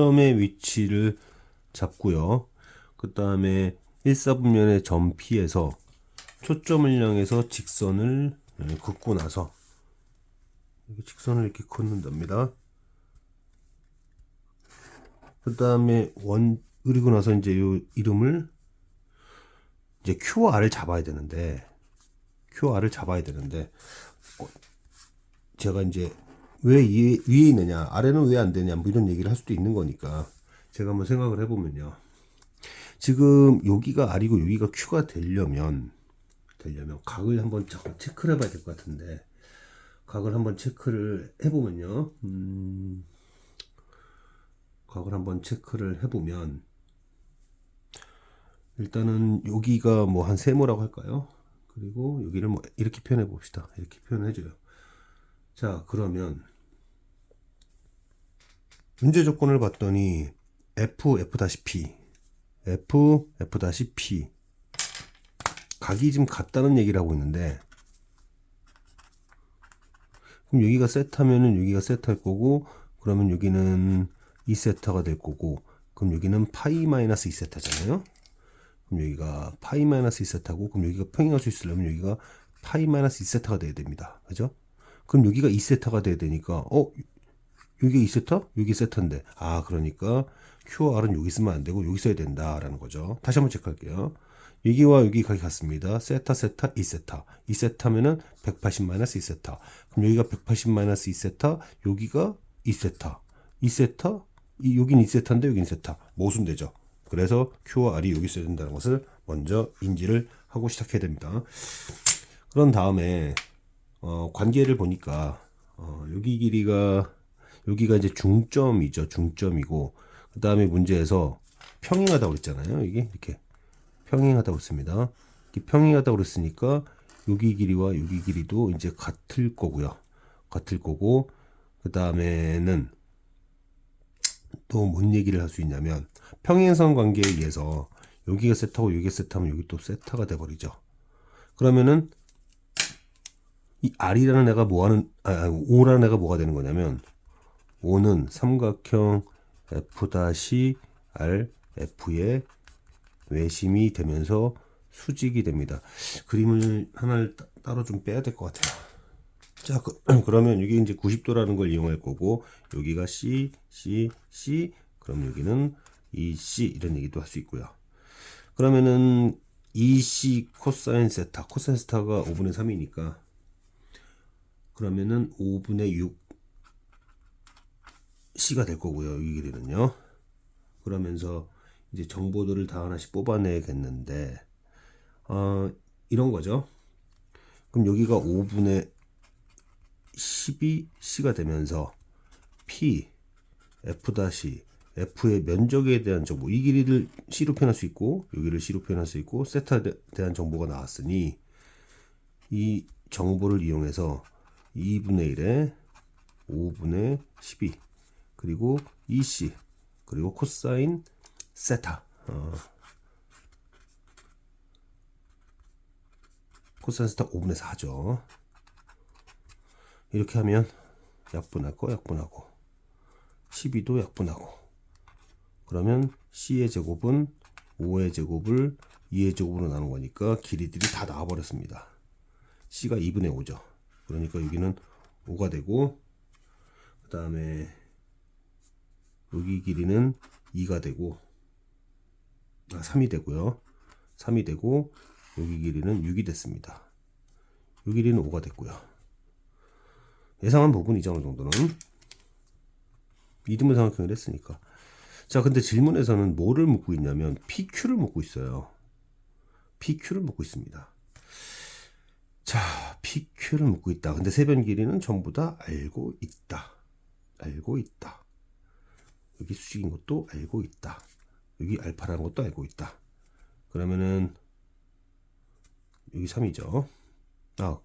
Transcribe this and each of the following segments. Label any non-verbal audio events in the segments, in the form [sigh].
점의 위치를 잡고요. 그 다음에 1사분면의 점 P에서 초점을 향해서 직선을 예, 긋고 나서 직선을 이렇게 긋는답니다. 그 다음에 원 그리고 나서 이제 요 이름을 이제 QR을 잡아야 되는데 QR을 잡아야 되는데 어, 제가 이제 왜 위에, 위에 있느냐 아래는 왜 안 되냐 뭐 이런 얘기를 할 수도 있는 거니까 제가 한번 생각을 해보면요 지금 여기가 R이고 여기가 Q가 되려면 되려면 각을 한번 체크를 해봐야 될 것 같은데 각을 한번 체크를 해보면요 음, 각을 한번 체크를 해보면 일단은 여기가 뭐 한 세모라고 할까요? 그리고 여기를 뭐 이렇게 표현해 봅시다. 이렇게 표현해 줘요. 자, 그러면 문제 조건을 봤더니 f f-p f f-p 각이 지금 같다는 얘기를 하고 있는데 그럼 여기가 세타면은 여기가 세타일 거고 그러면 여기는 2세타가 될 거고 그럼 여기는 파이 마이너스 2세타잖아요. 그럼 여기가 파이 마이너스 2세타고 그럼 여기가 평행할 수 있으려면 여기가 파이 마이너스 2세타가 돼야 됩니다. 그죠? 그럼 여기가 2세타가 돼야 되니까 어 여기 2세타? 여기 세타인데 아 그러니까 QR은 여기 쓰면 안 되고 여기 써야 된다라는 거죠. 다시 한번 체크할게요. 여기와 여기 각이 같습니다. 세타 세타 2세타 2세타면은 180 마이너스 2세타 그럼 여기가 180 마이너스 2세타 여기가 2세타 2세타 이 여긴 2세타인데 여긴 세타 모순되죠. 그래서 Q와 R이 여기 있어야 된다는 것을 먼저 인지를 하고 시작해야 됩니다. 그런 다음에 어, 관계를 보니까 어, 여기 길이가 여기가 이제 중점이죠. 중점이고 그 다음에 문제에서 평행하다고 그랬잖아요. 이게 이렇게 평행하다고 그랬습니다. 평행하다고 그랬으니까 여기 길이와 여기 길이도 이제 같을 거고요. 같을 거고 그 다음에는 또 뭔 얘기를 할 수 있냐면 평행선 관계에 의해서 여기가 세타고 여기가 세타면 여기 또 세타가 돼버리죠. 그러면은 이 R이라는 애가 뭐하는 아, 5라는 애가 뭐가 되는 거냐면 5는 삼각형 F-R F의 외심이 되면서 수직이 됩니다. 그림을 하나를 따, 따로 좀 빼야 될 것 같아요. 자, 그, [clears throat] 그러면 이게 이제 90도라는 걸 이용할 거고, 여기가 C, C, C, 그럼 여기는 EC 이런 얘기도 할 수 있고요. 그러면은 EC 코사인 세타, 코사인 세타가 5분의 3이니까, 그러면은 5분의 6 C가 될 거고요. 이 길이는요. 그러면서 이제 정보들을 다 하나씩 뽑아내겠는데, 어, 이런 거죠. 그럼 여기가 5분의 12C가 되면서 P, F 다시 F의 면적에 대한 정보 이 길이를 C로 표현할 수 있고 여기를 C로 표현할 수 있고 세타에 대한 정보가 나왔으니 이 정보를 이용해서 2분의 1에 5분의 12 그리고 EC 그리고 코사인 세타 어. 코사인 세타 5분의 4죠 이렇게 하면 약분하고 약분하고 12도 약분하고 그러면 C의 제곱은 5의 제곱을 2의 제곱으로 나눈 거니까 길이들이 다 나와버렸습니다. C가 2분의 5죠. 그러니까 여기는 5가 되고 그 다음에 여기 길이는 2가 되고 아 3이 되고요. 3이 되고 여기 길이는 6이 됐습니다. 이 길이는 5가 됐고요. 예상한 부분이죠 어느 정도는 이등분 삼각형을 했으니까 자 근데 질문에서는 뭐를 묻고 있냐면 PQ를 묻고 있어요 PQ를 묻고 있습니다 자 PQ를 묻고 있다 근데 세변 길이는 전부 다 알고 있다 알고 있다 여기 수직인 것도 알고 있다. 여기 알파라는 것도 알고 있다. 그러면은 여기 3이죠. 아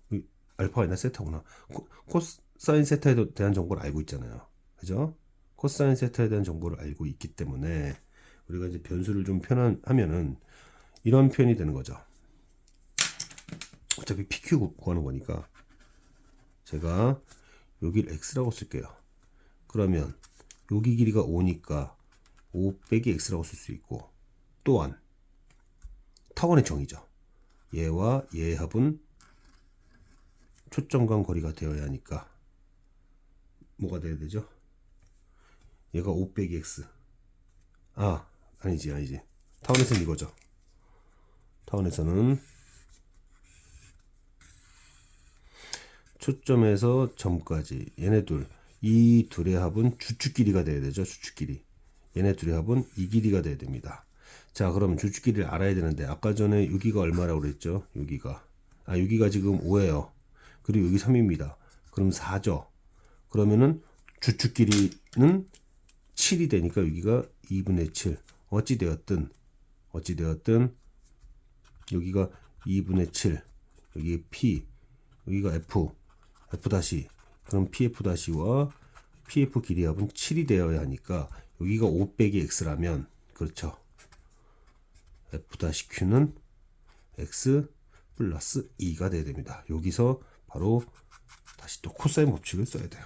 알파가 아니라 세타구나. 코, 코사인 세타에 대한 정보를 알고 있잖아요. 그죠? 코사인 세타에 대한 정보를 알고 있기 때문에 우리가 이제 변수를 좀 표현하면은 이런 표현이 되는 거죠. 어차피 PQ 구하는 거니까 제가 여기를 X라고 쓸게요. 그러면 여기 길이가 5니까 5 빼기 x라고 쓸 수 있고 또한 타원의 정의죠. 얘와 얘의 합은 초점 간 거리가 되어야 하니까 뭐가 돼야 되죠? 얘가 5 빼기 x 아 아니지 아니지 타원에서는 이거죠. 타원에서는 초점에서 점까지 얘네 둘 이 둘의 합은 주축 길이가 돼야 되죠 주축 길이 얘네 둘의 합은 이 길이가 돼야 됩니다. 자 그럼 주축 길이를 알아야 되는데 아까 전에 여기가 얼마라고 그랬죠? 여기가. 아 여기가 지금 5예요. 그리고 여기 3입니다. 그럼 4죠. 그러면은 주축 길이는 7이 되니까 여기가 2분의 7 어찌 되었든 어찌 되었든 여기가 2분의 7 여기 P 여기가 F. F 다시 그럼 PF 다시와 PF 길이 합은 7이 되어야 하니까 여기가 5 빼기 X라면 그렇죠. F 다시 Q는 X 플러스 2가 돼야 됩니다. 여기서 바로 다시 또 코사인 법칙을 써야 돼요.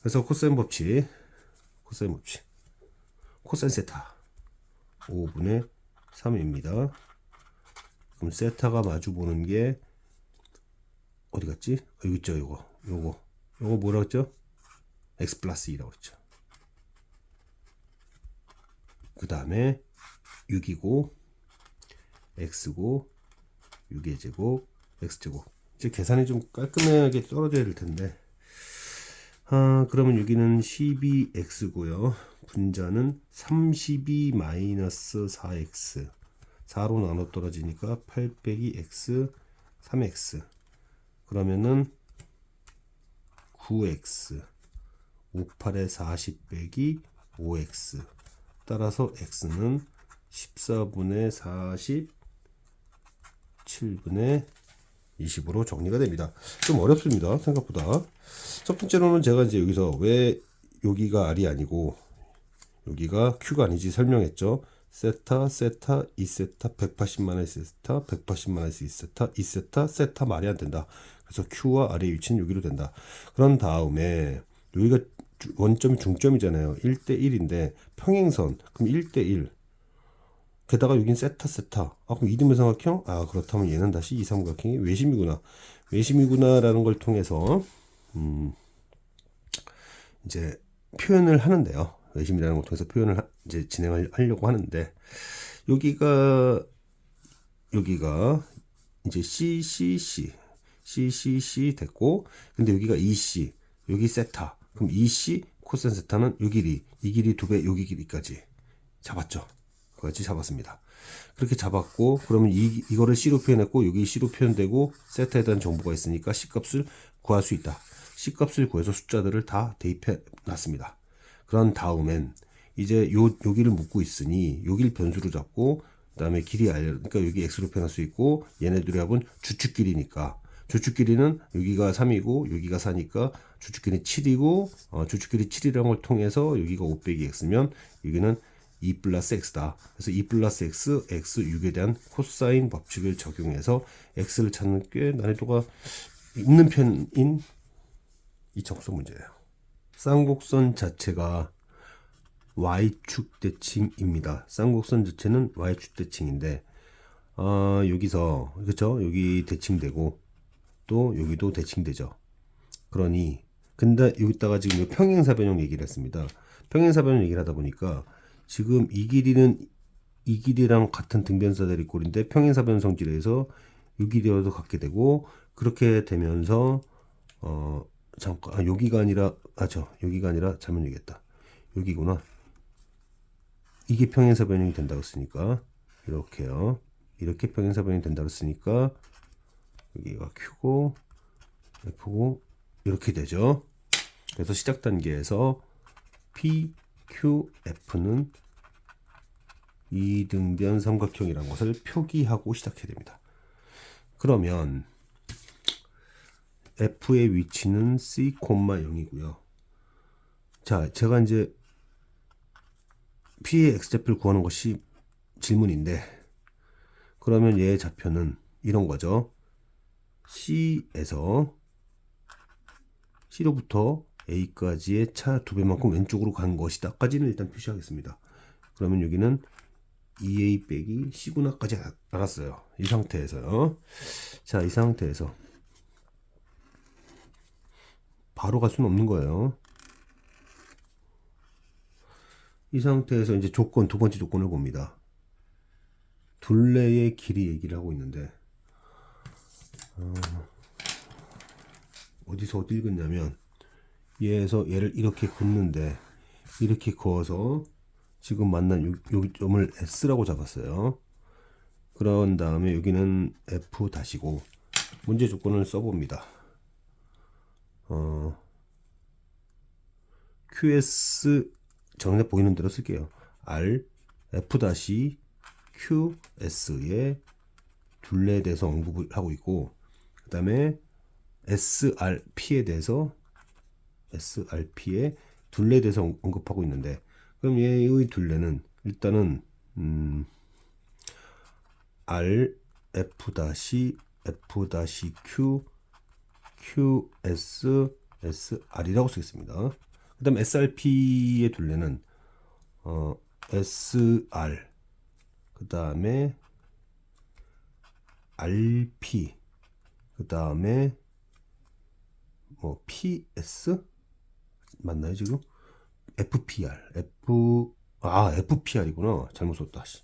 그래서 코사인 법칙 코사인 법칙. 코사인 세타. 5분의 3입니다. 그럼 세타가 마주 보는 게 어디 갔지? 어, 여기 있죠, 요거. 요거. 요거 뭐라고 했죠? x 플러스 2라고 했죠. 그 다음에 6이고, x고, 6의 제곱, x제곱. 이제 계산이 좀 깔끔하게 떨어져야 될 텐데. 아, 그러면 여기는 12x고요. 분자는 32 마이너스 4x. 4로 나눠 떨어지니까 8 빼기 x 3x 그러면은 9x 58에 40 빼기 5x 따라서 x는 14분의 40 7분의 20으로 정리가 됩니다. 좀 어렵습니다. 생각보다. 첫 번째로는 제가 이제 여기서 왜 여기가 R이 아니고 여기가 Q가 아니지 설명했죠. 세타, 세타, 2세타, 180마이너스 세타, 180마이너스 2세타, 2세타, 세타 말이 안 된다. 그래서 Q와 R의 위치는 여기로 된다. 그런 다음에 여기가 주- 원점이 중점이잖아요. 1대 1인데 평행선 그럼 1대 1. 게다가 여긴 세타 세타. 아 그럼 이등변 삼각형? 아 그렇다면 얘는 다시 이 삼각형이 외심이구나. 외심이구나라는 걸 통해서 음 이제 표현을 하는데요. 외심이라는 걸 통해서 표현을 하- 이제 진행을 하려고 하는데 여기가 여기가 이제 CCC CCC 됐고 근데 여기가 EC 여기 세타. 그럼 EC 코사인 세타는 요 길이 이 길이 두 배 여기 길이까지 잡았죠. 그까지 잡았습니다. 그렇게 잡았고 그러면 이, 이거를 C로 표현했고 여기 C로 표현되고 세타에 대한 정보가 있으니까 C 값을 구할 수 있다. C 값을 구해서 숫자들을 다 대입해 놨습니다. 그런 다음엔 이제 요 여기를 묻고 있으니 여기를 변수로 잡고 그다음에 길이 알 그러니까 여기 x로 표현할 수 있고 얘네들의 합은 주축 길이니까 주축 길이는 여기가 3이고 여기가 4니까 주축 길이 7이고 어, 주축 길이 7이라는 걸 통해서 여기가 5 빼기 x면 여기는 2 플러스 x다. 그래서 2 플러스 x, x 6에 대한 코사인 법칙을 적용해서 x를 찾는 꽤 난이도가 있는 편인 이 적성 문제예요. 쌍곡선 자체가 y축 대칭입니다. 쌍곡선 자체는 y축 대칭인데 아, 여기서 그렇죠? 여기 대칭되고 또 여기도 대칭되죠. 그러니 근데 여기다가 지금 이 평행사 변형 얘기를 했습니다. 평행사 변형 얘기를 하다 보니까 지금 이 길이는 이 길이랑 같은 등변사 대립골인데 평행사변 성질에서 이 길이와도 같게 되고 그렇게 되면서 어 잠깐 아, 여기가 아니라 아저 여기가 아니라 잘못 얘기했다. 여기구나. 이게 평행사 변형이 된다고 했으니까 이렇게요. 이렇게 평행사 변형이 된다고 했으니까 여기가 Q고 F고 이렇게 되죠. 그래서 시작 단계에서 P, Q, F는 이등변 삼각형이라는 것을 표기하고 시작해야 됩니다. 그러면 F의 위치는 C, 0이고요. 자, 제가 이제 P의 X좌표를 구하는 것이 질문인데 그러면 얘의 좌표는 이런 거죠. C에서 C로부터 A까지의 차 두 배만큼 왼쪽으로 간 것이다. 까지는 일단 표시하겠습니다. 그러면 여기는 2a 빼기 c구나까지 알- 알았어요. 이 상태에서요. 자, 이 상태에서 바로 갈 수는 없는 거예요. 이 상태에서 이제 조건, 두 번째 조건을 봅니다. 둘레의 길이 얘기를 하고 있는데, 어, 어디서 어디 읽었냐면, 얘에서 얘를 이렇게 긋는데, 이렇게 그어서 지금 만난 요, 요 점을 S라고 잡았어요. 그런 다음에 여기는 F 다시고, 문제 조건을 써봅니다. 어, QS 정답 보이는 대로 쓸게요. R F 다시 QS의 둘레에 대해서 언급을 하고 있고 그 다음에 SRP에 대해서 SRP의 둘레에 대해서 언- 언급하고 있는데 그럼 얘의 둘레는 일단은 음, R F 다시 F 다시 Q QS SR이라고 쓰겠습니다. 그 다음 SRP의 둘레는 어, SR 그 다음에 RP 그 다음에 뭐 PS 맞나요 지금? FPR F 아 FPR이구나 잘못 썼다 씨.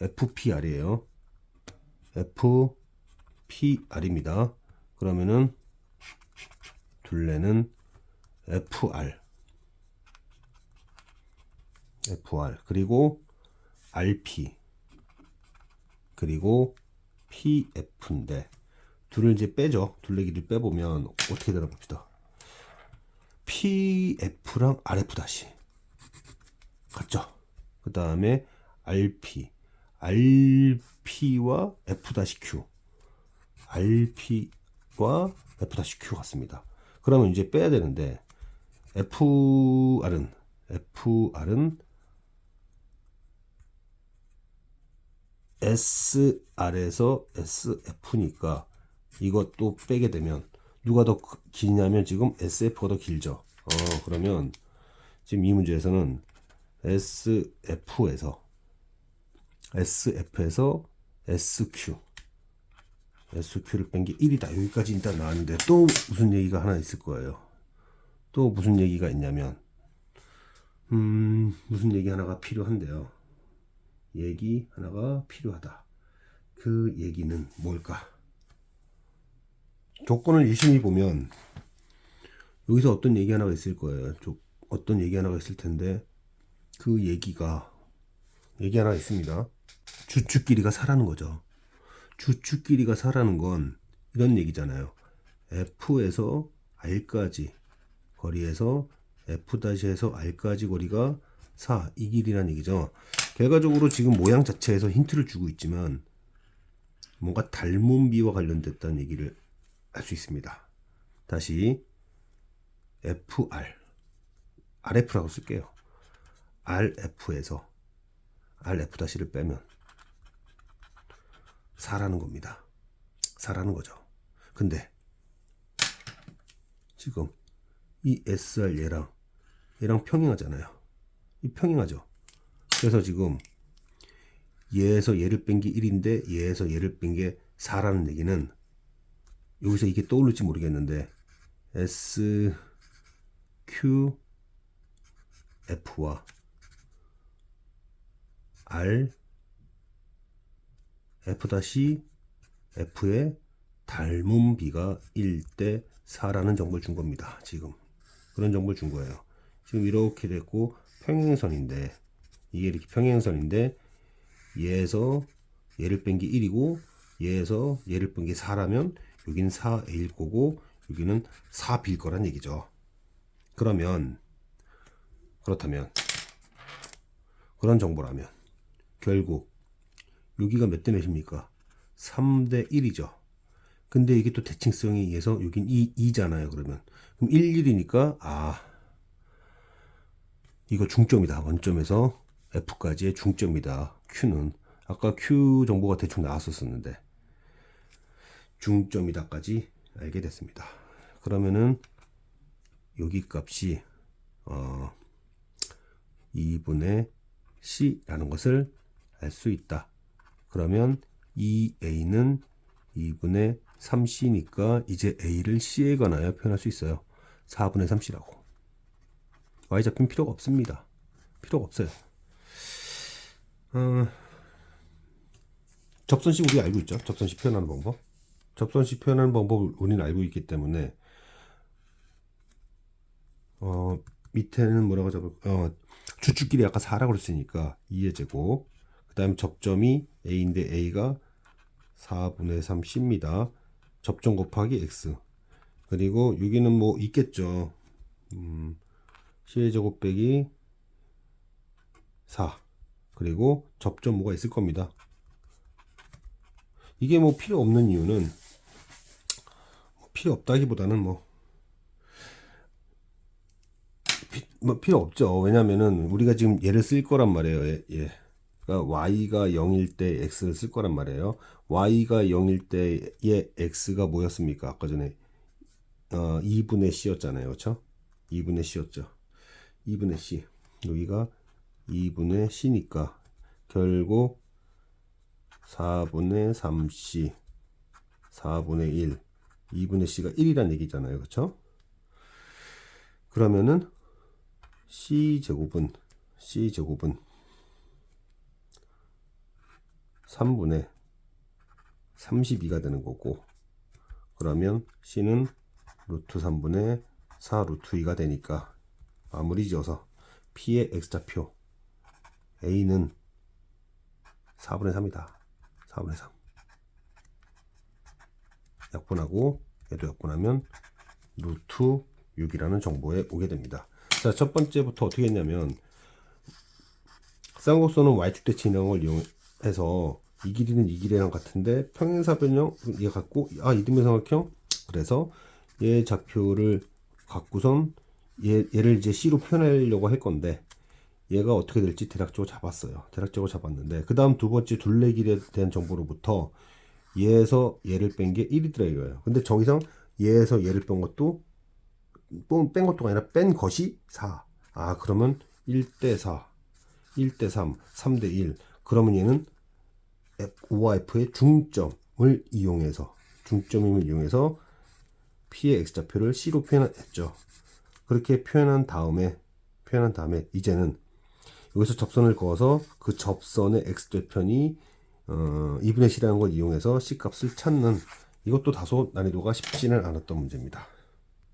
FPR이에요. FPR입니다. 그러면은 둘레는 FR FR 그리고 RP 그리고 PF인데 둘을 이제 빼죠. 둘레 길이를 빼보면 어떻게 되나 봅시다. PF랑 RF 다시 같죠. 그 다음에 RP RP와 F 다시 Q RP와 F 다시 Q 같습니다. 그러면 이제 빼야 되는데 FR은 FR은 SR에서 SF니까 이것도 빼게 되면 누가 더 크- 기냐면 지금 SF가 더 길죠. 어, 그러면 지금 이 문제에서는 SF에서 SF에서 SQ SQ를 뺀 게 1이다. 여기까지 일단 나왔는데 또 무슨 얘기가 하나 있을 거예요. 또 무슨 얘기가 있냐면 음, 무슨 얘기 하나가 필요한데요. 얘기 하나가 필요하다. 그 얘기는 뭘까? 조건을 유심히 보면 여기서 어떤 얘기 하나가 있을 거예요. 조- 어떤 얘기 하나가 있을 텐데 그 얘기가 얘기 하나 있습니다. 주축끼리가 사라는 거죠. 주축끼리가 사라는 건 이런 얘기잖아요. F에서 R까지 거리에서 F-에서 R까지 거리가 4, 이 길이란 얘기죠. 결과적으로 지금 모양 자체에서 힌트를 주고 있지만 뭔가 닮은 비와 관련됐다는 얘기를 알수 있습니다. 다시 FR, RF라고 쓸게요. RF에서 RF-를 빼면 4라는 겁니다. 4라는 거죠. 근데 지금 이 SR 얘랑 얘랑 평행하잖아요. 이 평행하죠. 그래서 지금 얘에서 얘를 뺀 게 1인데 얘에서 얘를 뺀 게 4라는 얘기는 여기서 이게 떠오를지 모르겠는데 S Q F와 R F 다시 닮은 비가 1대 4라는 정보를 준 겁니다. 지금 그런 정보를 준 거예요. 지금 이렇게 됐고 평행선인데 이게 이렇게 평행선인데 얘에서 얘를 뺀 게 1이고 얘에서 얘를 뺀 게 4라면 여기는 4A일 거고 여기는 4B일 거란 얘기죠. 그러면 그렇다면 그런 정보라면 결국 여기가 몇 대 몇입니까? 3 대 1이죠. 근데 이게 또 대칭성에 의해서 여긴 2, 2잖아요. 그러면 그럼 1, 1이니까 아 이거 중점이다. 원점에서 F까지의 중점이다. Q는 아까 Q 정보가 대충 나왔었었는데 중점이다까지 알게 됐습니다. 그러면은 여기 값이 어 2분의 C라는 것을 알 수 있다. 그러면 2A는 2분의 3C니까 이제 A를 C에 관하여 표현할 수 있어요. 4분의 3C라고. Y좌표는 필요가 없습니다. 필요가 없어요. 어, 접선식 우리 알고 있죠? 접선식 표현하는 방법. 접선식 표현하는 방법을 우리는 알고 있기 때문에 어, 밑에는 뭐라고 적을 어, 주축끼리 아까 4라고 그랬으니까 2의 제곱 그 다음 접점이 A인데 A가 4분의 3C입니다. 접점 곱하기 X 그리고 여기는 뭐 있겠죠. 음, C의 제곱 빼기 4 그리고 접점 뭐가 있을 겁니다. 이게 뭐 필요 없는 이유는 뭐 필요 없다기보다는 뭐, 피, 뭐 필요 없죠. 왜냐면은 우리가 지금 얘를 쓸 거란 말이에요. 얘, 얘. 그러니까 y가 0일 때 x를 쓸 거란 말이에요. y가 0일 때의 x가 뭐였습니까? 아까 전에 어, 2분의 c였잖아요. 그렇죠? 2분의 c였죠. 2분의 c. 여기가 2분의 c니까 결국 4분의 3c 4분의 1 2분의 c가 1이란 얘기잖아요. 그렇죠? 그러면은 c 제곱은 c 제곱은 3분의 32가 되는 거고 그러면 c는 루트 3분의 4 루트 2가 되니까 마무리 지어서 p의 x좌표 a는 4분의 3이다. 4분의 3. 약분하고 얘도 약분하면 루트 6이라는 정보에 오게 됩니다. 자, 첫 번째부터 어떻게 했냐면 쌍곡선은 y축 대칭 이동을 이용해서 이 길이는 이 길이랑 같은데 평행사 변형 얘 갖고 아 이등변 삼각형 그래서 얘 좌표를 갖고선 얘, 얘를 이제 C로 표현하려고 할 건데 얘가 어떻게 될지 대략적으로 잡았어요. 대략적으로 잡았는데 그 다음 두 번째 둘레 길에 대한 정보로부터 얘에서 얘를 뺀 게 1이더라 이거예요. 근데 정의상 얘에서 얘를 뺀 것도 뺀- 뺀 것도 아니라 뺀 것이 4. 아 그러면 1대 4, 1대 3, 3대 1. 그러면 얘는 O와 F의 중점을 이용해서 중점임을 이용해서 P의 x좌표를 C로 표현했죠. 그렇게 표현한 다음에 표현한 다음에 이제는 여기서 접선을 그어서 그 접선의 x좌편이 어, 2분의 c라는 걸 이용해서 c 값을 찾는 이것도 다소 난이도가 쉽지는 않았던 문제입니다.